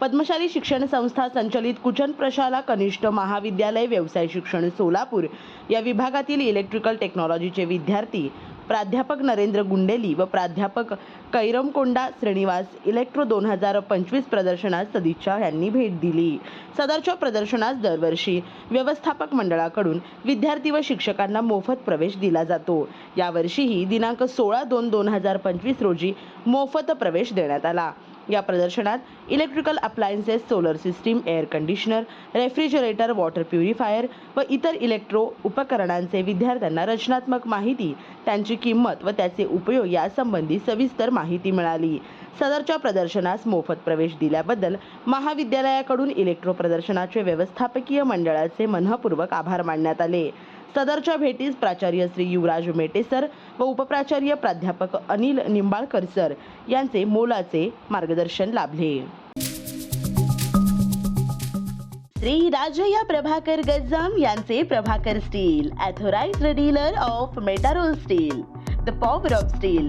पद्मशाली शिक्षण संस्था संचलित कुचन प्रशाला कनिष्ठ महाविद्यालय व्यवसाय शिक्षण सोलापूर या विभागातील इलेक्ट्रिकल टेक्नॉलॉजीचे विद्यार्थी प्राध्यापक नरेंद्र गुंडेली व प्राध्यापक कैरमकोंडा श्रीनिवास इलेक्ट्रो दोन हजार पंचवीस प्रदर्शनास सदिच्छा यांनी भेट दिली. सदरच्या प्रदर्शनास दरवर्षी व्यवस्थापक मंडळाकडून विद्यार्थी व शिक्षकांना मोफत प्रवेश दिला जातो. यावर्षीही दिनांक सोळा दोन दोन हजार पंचवीस रोजी मोफत प्रवेश देण्यात आला. या प्रदर्शनात electrical appliances solar system air conditioner refrigerator water purifier व इतर इलेक्ट्रो उपकरणांचे विद्यार्थ्यांना रचनात्मक माहिती त्यांची किंमत व त्याचे उपयोग यासंबंधी सविस्तर माहिती मिळाली. सदरच्या प्रदर्शनास मोफत प्रवेश दिल्याबद्दल महाविद्यालयाकडून इलेक्ट्रो प्रदर्शनाचे व्यवस्थापकीय मंडळाचे मनःपूर्वक आभार मानण्यात आले. सदरच्या भेटीस प्राचार्य श्री युवराज मेटे सर व उपप्राचार्य प्राध्यापक अनिल निंबाळकर सर यांचे मोलाचे मार्गदर्शन लाभले. श्री राजया प्रभाकर गज्जाम यांचे Prabhakar steel authorised dealer of Metarol steel the power of steel